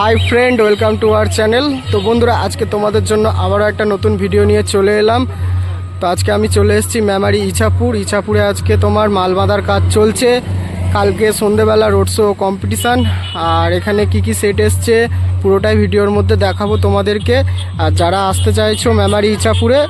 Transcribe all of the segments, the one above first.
Hi friend welcome to our channel তো বন্ধুরা, আজকে তোমাদের জন্য আবারও একটা নতুন ভিডিও নিয়ে চলে এলাম। তো আজকে আমি চলে এসেছি ম্যামারি ইছাপুর। ইছাপুরে আজকে তোমার মাল বাঁধার কাজ চলছে। কালকে সন্ধেবেলা রোড শো কম্পিটিশান আর এখানে কি কি সেট এসছে, পুরোটাই ভিডিওর মধ্যে দেখাবো তোমাদেরকে। আর যারা আসতে চাইছো মেমারি ইছাপুরে,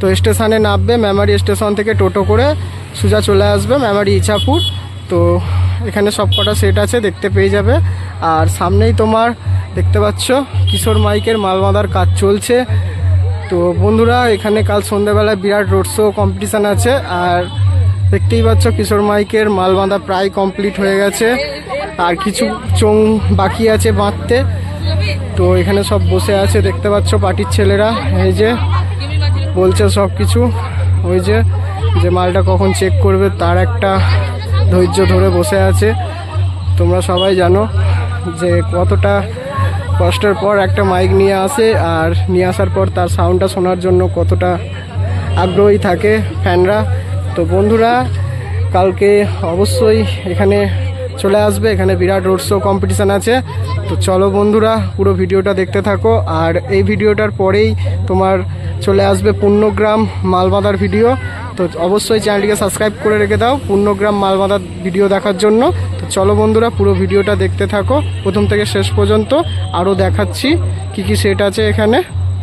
তো স্টেশনে নামবে। মেমারি স্টেশন থেকে টোটো করে সোজা চলে আসবে মেমারি ইছাপুর। তো এখানে সব কটা সেট আছে, দেখতে পেয়ে যাবে। আর সামনেই তোমার দেখতে পাচ্ছ, কিশোর মাইকের মাল বাঁধার কাজ চলছে। তো বন্ধুরা, এখানে কাল সন্ধ্যাবেলায় বিরাট রোড শো কম্পিটিশান আছে। আর দেখতেই পাচ্ছ, কিশোর মাইকের মাল বাঁধা প্রায় কমপ্লিট হয়ে গেছে। আর কিছু চোং বাকি আছে বাঁধতে। তো এখানে সব বসে আছে, দেখতে পাচ্ছ পার্টির ছেলেরা। এই যে, বলছে সব কিছু ওই যে যে মালটা কখন চেক করবে, তার একটা ধৈর্য ধরে বসে আছে। তোমরা সবাই জানো যে কতটা কষ্টের পর একটা মাইক নিয়ে আসে আর নিয়ে আসার পর তার সাউন্ডটা শোনার জন্য কতটা আগ্রহী থাকে ফ্যানরা তো বন্ধুরা, কালকে অবশ্যই এখানে চলে আসবে, এখানে বিরাট রোড শো কম্পিটিশান আছে। তো চলো বন্ধুরা, পুরো ভিডিওটা দেখতে থাকো। আর এই ভিডিওটার পরেই তোমার চলে আসবে পূর্ণগ্রাম মালবাঁধার ভিডিও তো অবশ্যই চ্যানেলটিকে সাবস্ক্রাইব করে রেখে দাও, পূর্ণগ্রাম মালবাঁধার ভিডিও দেখার জন্য। তো চলো বন্ধুরা, পুরো ভিডিওটা দেখতে থাকো। প্রথম থেকে শেষ পর্যন্ত আরও দেখাচ্ছি কি কি সেট আছে এখানে।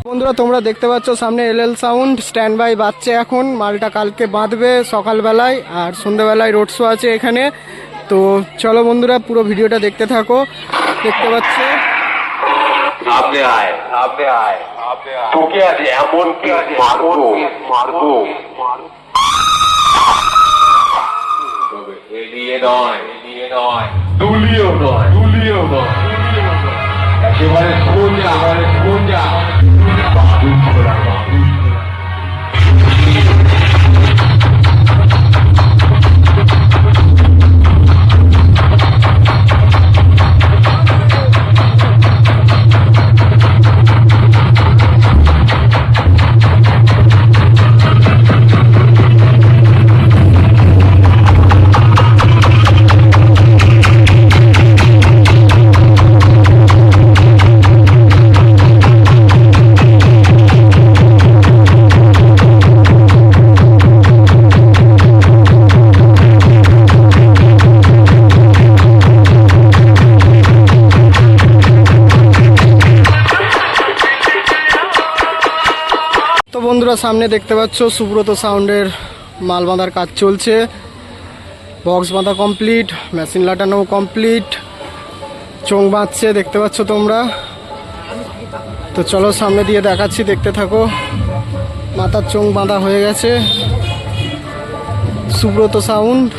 বন্ধুরা, তোমরা দেখতে পাচ্ছ সামনে L L sound stand by বাচ্চা এখন। মালটা কালকে বাঁধবে সকালবেলায়, আর সন্ধ্যাবেলায় রোড শো আছে এখানে। তো চলো বন্ধুরা, পুরো ভিডিওটা দেখতে থাকো। দেখতে পাচ্ছ? আয় আয় নয় নয়। নয় নয়। সোজা সোজা। তো বন্ধুরা সামনে দেখতে পাচ্ছ, সুব্রত সাউন্ডের মাল বাঁধার কাজ চলছে। বক্স বাঁধা কমপ্লিট মেশিন লাটানো কমপ্লিট চোং বাঁধছে, দেখতে পাচ্ছ তোমরা। তো চলো সামনে দিয়ে দেখাচ্ছি, দেখতে থাকো। মাথার চোং বাঁধা হয়ে গেছে। সুব্রত সাউন্ড,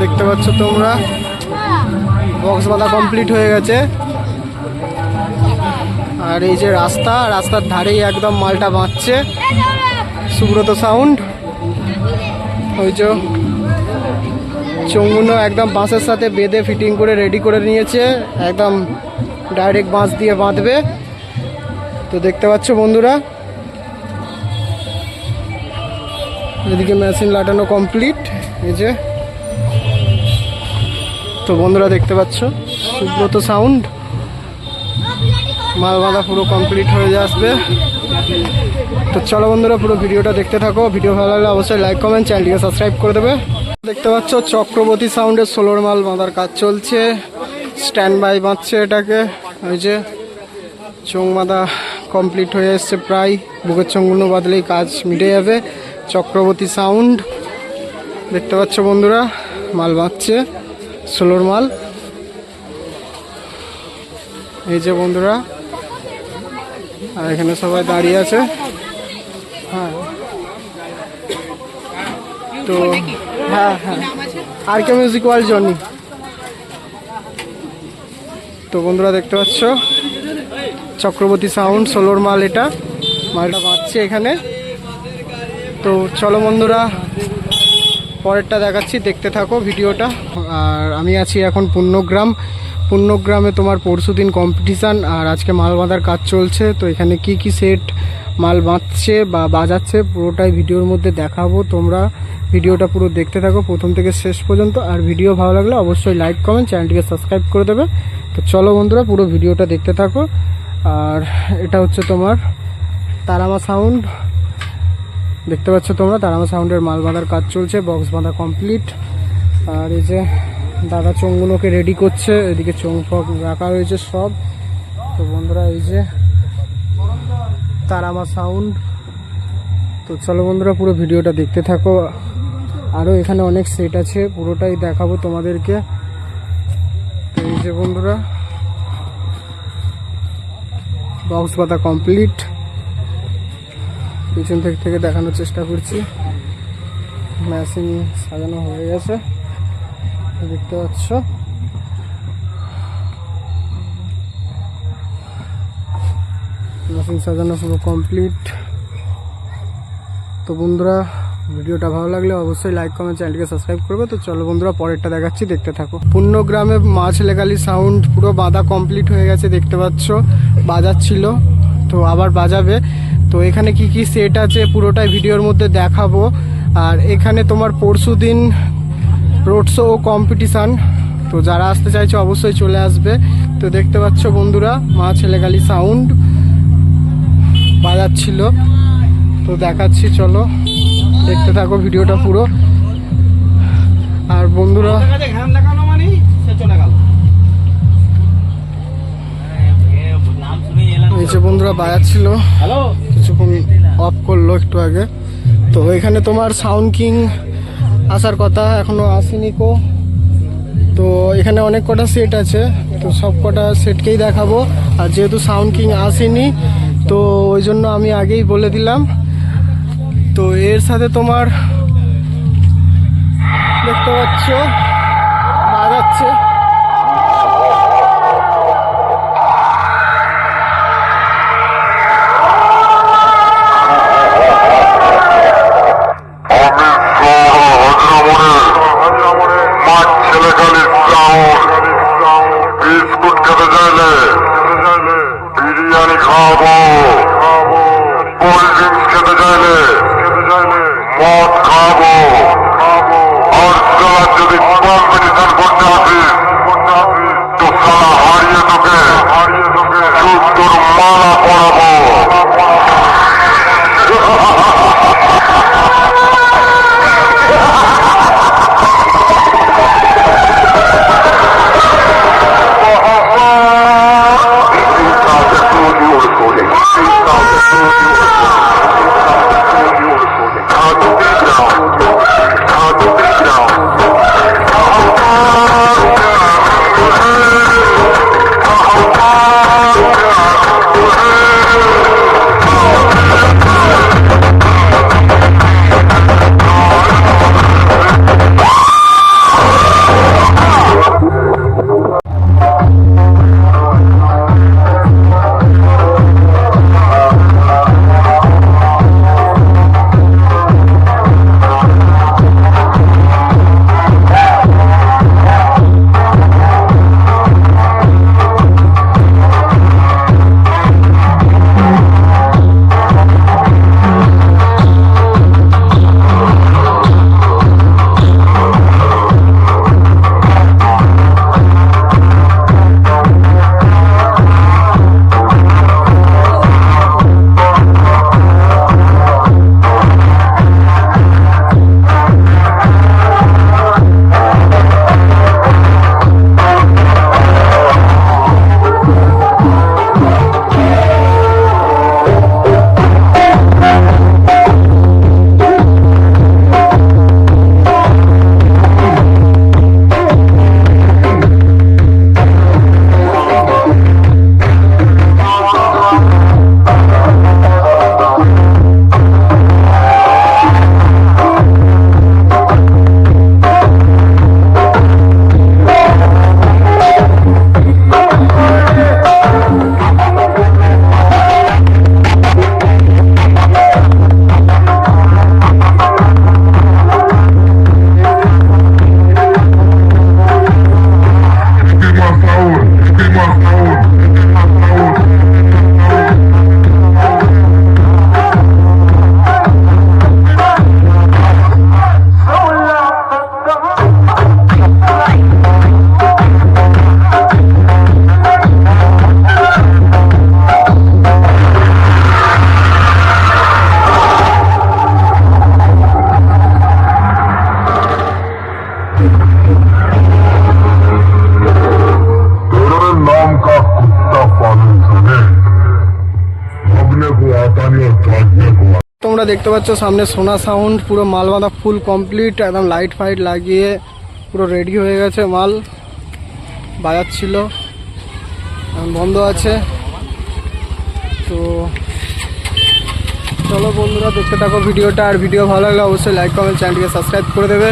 দেখতে পাচ্ছ তোমরা। বক্স বাঁধা কমপ্লিট হয়ে গেছে। আর এই যে রাস্তা, রাস্তার ধারেই একদম মালটা বাঁচছে। সুব্রত সাউন্ড। ওই যে চঙ্গুনো একদম বাঁশের সাথে বেঁধে ফিটিং করে রেডি করে নিয়েছে। একদম ডাইরেক্ট বাঁশ দিয়ে বাঁধবে। তো দেখতে পাচ্ছ বন্ধুরা, এদিকে মেশিন লাটানো কমপ্লিট। এই যে, তো বন্ধুরা দেখতে পাচ্ছ, সুব্রত সাউন্ড। মাল বাঁধা পুরো কমপ্লিট হয়ে আসবে। তো চলো বন্ধুরা, পুরো ভিডিওটা দেখতে থাকো। ভিডিও ভালো লাগলে অবশ্যই লাইক কমেন্ট চ্যানেলটিকে সাবস্ক্রাইব করে দেবে। দেখতে পাচ্ছ, চক্রবর্তী সাউন্ডের সোলোর মাল বাঁধার কাজ চলছে। স্ট্যান্ড বাই বাঁধছে এটাকে। ওই যে চোং বাঁধা কমপ্লিট হয়ে এসছে প্রায়। বুকের চোঙগুলো বাঁধলেই কাজ মিটে যাবে। চক্রবর্তী সাউন্ড দেখতে পাচ্ছ বন্ধুরা, মাল বাঁধছে সোলোর মাল। এই যে বন্ধুরা আর এখানে সবাই দাঁড়িয়ে আছে। হ্যাঁ। তো হ্যাঁ হ্যাঁ। R K music world Johnny? তো বন্ধুরা দেখতে পাচ্ছ? চক্রবর্তী সাউন্ড সোলোর মাল এটা। মালটা বাঁচছে এখানে। তো চলো বন্ধুরা, পরেরটা দেখাচ্ছি, দেখতে থাকো ভিডিওটা। আর আমি আছি এখন পূর্ণগ্রাম পূর্ণগ্রামে তোমার পরশু দিন কম্পিটিশান আর আজকে মাল বাঁধার কাজ চলছে, তো এখানে কি কি সেট মাল বাঁধছে বা বাজাচ্ছে পুরোটাই ভিডিওর মধ্যে দেখাবো। তোমরা ভিডিওটা পুরো দেখতে থাকো প্রথম থেকে শেষ পর্যন্ত, আর ভিডিও ভালো লাগলে অবশ্যই লাইক কমেন্ট চ্যানেলটিকে সাবস্ক্রাইব করে দেবে। তো চলো বন্ধুরা পুরো ভিডিওটা দেখতে থাকো। আর এটা হচ্ছে তোমার তারামা সাউন্ড দেখতে পাচ্ছ তোমরা তারামা সাউন্ডের মাল বাঁধার কাজ চলছে বক্স বাঁধা কমপ্লিট আর এই যে দাদা চোঙগুলোকে রেডি করছে, এদিকে চোঙ ফক রাখা হয়েছে সব। তো বন্ধুরা, এই যে তারামা সাউন্ড তো চলো বন্ধুরা, পুরো ভিডিওটা দেখতে থাকো। আরও এখানে অনেক সেট আছে, পুরোটাই দেখাবো তোমাদেরকে। তো এই যে বন্ধুরা বক্স পাতা কমপ্লিট পিছন থেকে থেকে দেখানোর চেষ্টা করছি। মেশিন সাজানো হয়ে গেছে। দেখতে পাচ্ছ। মেশিন সাজানো পুরো কমপ্লিট তো বন্ধুরা, ভিডিওটা ভালো লাগলে অবশ্যই লাইক কমেন্ট চ্যানেলটিকে সাবস্ক্রাইব করবে। তো চলো বন্ধুরা, পরেরটা দেখাচ্ছি, দেখতে থাকো। পূর্ণগ্রামে মাছ লেগালি সাউন্ড পুরো বাঁধা কমপ্লিট হয়ে গেছে, দেখতে পাচ্ছ। বাজাচ্ছিল তো আবার বাজাবে। তো এখানে কি কি সেট আছে পুরোটাই ভিডিওর মধ্যে দেখাবো। আর এখানে তোমার পরশু দিন রোড শো ও কম্পিটিশান। তো যারা আসতে চাইছে অবশ্যই চলে আসবে। তো দেখতে পাচ্ছ বন্ধুরা, মা ছেলেগালি সাউন্ড বাজাচ্ছিল। তো দেখাচ্ছি, চলো। দেখতে থাকো ভিডিওটা পুরো। আর বন্ধুরা যে বন্ধুরা বাজাচ্ছিল। কিছুক্ষণ অফ করল একটু আগে। তো এখানে তোমার সাউন্ড কিং আসার কথা এখনও আসেনি কো। তো এখানে অনেক কটা সেট আছে, তো সব কটা সেটকেই দেখাবো। আর যেহেতু সাউন্ড কিং আসেনি, তো ওই জন্য আমি আগেই বলে দিলাম। তো এর সাথে তোমার দেখতে পাচ্ছ, বাজাচ্ছে। বিরিয়ানি বন্ধুরা দেখতে পাচ্ছ সামনে সোনা সাউন্ড, পুরো মাল বাঁধা ফুল কমপ্লিট একদম লাইট ফাইট লাগিয়ে পুরো রেডি হয়ে গেছে মাল। বাজাচ্ছিল। এখন বন্ধ আছে। তো চলো বন্ধুরা, দেখতে থাকো ভিডিওটা। আর ভিডিও ভালো লাগলে অবশ্যই লাইক কমেন্ট চ্যানেলটিকে সাবস্ক্রাইব করে দেবে।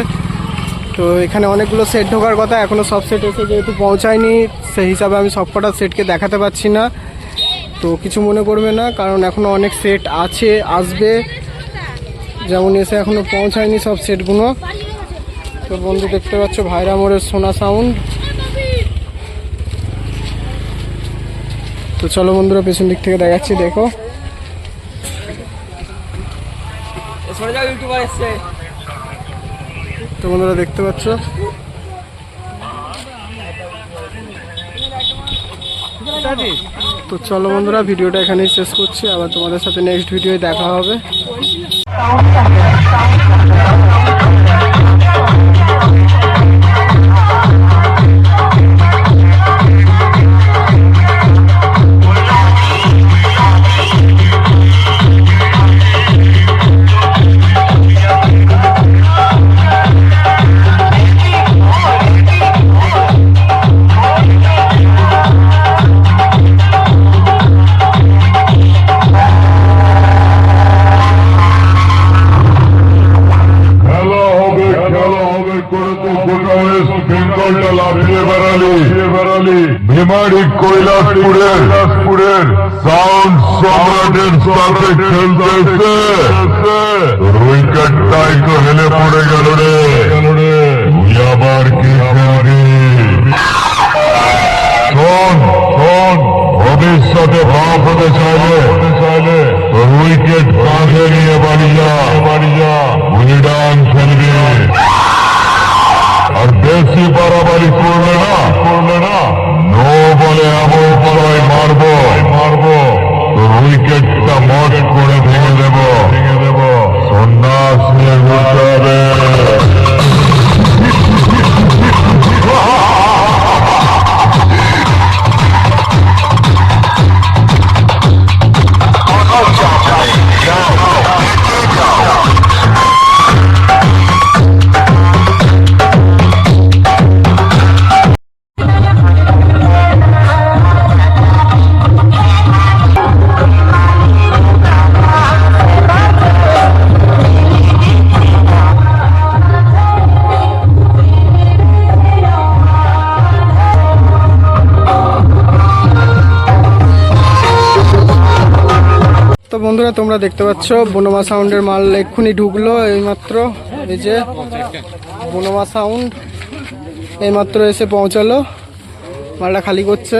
তো এখানে অনেকগুলো সেট ঢোকার কথা এখনও সব সেট এসে যেহেতু পৌঁছায়নি, সেই হিসাবে আমি সবকটা সেটকে দেখাতে পারছি না। তো কিছু মনে করবে না, কারণ এখনও অনেক সেট আছে, আসবে। যেমন এসে এখনও পৌঁছায়নি সব সেটগুলো। তো বন্ধু দেখতে পাচ্ছ, ভাইরা মোড়ের সোনা সাউন্ড তো চলো বন্ধুরা, পেছন দিক থেকে দেখাচ্ছি, দেখো। তো বন্ধুরা দেখতে পাচ্ছ। তো চলো বন্ধুরা ভিডিওটা এখানেই শেষ করছি। আবার তোমাদের সাথে নেক্সট ভিডিও দেখা হবে। বেড়ালি কৈলাসপুরের সাউন্ড সম্রাটের সাথে খেলতেছে উইকেটটাই তো হেলে পড়ে গেল রে। তুই আবার কি খেলবি? শোন শোন ভবিষ্যতে ভাব হতে চাইলে চাইলে উইকেট কাঁধে নিয়ে বাড়ি যা। বাড়ি যা উইডান খেলবি। আর বেশি বাড়াবাড়ি করলে না করলে না? নো আমার এমন মারব। মারব। উইকেটটা মট করে ভেঙে দেব। ভেঙে দেব সন্ন্যাস নিয়ে বন্ধুরা, তোমরা দেখতে পাচ্ছ, বনমা সাউন্ডের মাল এক্ষুনি ঢুকলো এইমাত্র। এই যে বনমা সাউন্ড এইমাত্র এসে পৌঁছালো। মালটা খালি করছে,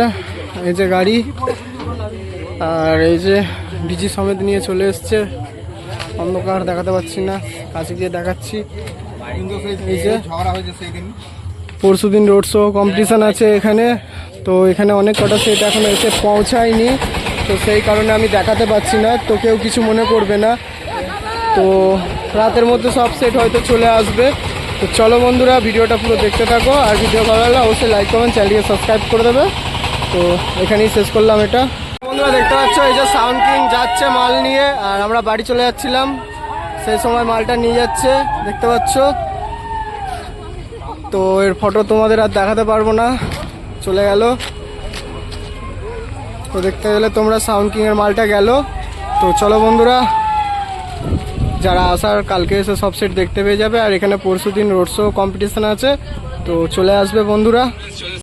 এই যে গাড়ি। আর এই যে ডিজি সমেত নিয়ে চলে এসছে। অন্ধকার দেখাতে পাচ্ছি না, কাছে গিয়ে দেখাচ্ছি। এই যে পরশু দিন রোড শো কম্পিটিশান আছে এখানে। তো এখানে অনেক কটা সেট এখনও এসে পৌঁছায়নি। তো সেই কারণে আমি দেখাতে পাচ্ছি না, তো কেউ কিছু মনে করবে না। তো রাতের মধ্যে সব সেট হয়তো চলে আসবে। তো চলো বন্ধুরা, ভিডিওটা পুরো দেখতে থাকো। আর ভিডিও ভালো লাগলে অবশ্যই লাইক করবেন চ্যানেলটিকে সাবস্ক্রাইব করে দেবে। তো এখানেই শেষ করলাম এটা। বন্ধুরা, দেখতে পাচ্ছ, এই যে সাউন্ড কিং যাচ্ছে মাল নিয়ে, আর আমরা বাড়ি চলে যাচ্ছিলাম। সেই সময় মালটা নিয়ে যাচ্ছে, দেখতে পাচ্ছ। তো এর ফটো তোমাদের আর দেখাতে পারব না। চলে গেল। তো দেখতে গেলে তোমরা সাউন্ড কিংয়ের মালটা গেল। তো চলো বন্ধুরা, যারা আসার কালকে এসে সব সেট দেখতে পেয়ে যাবে। আর এখানে পরশু দিন রোড শো কম্পিটিশান আছে। তো চলে আসবে বন্ধুরা।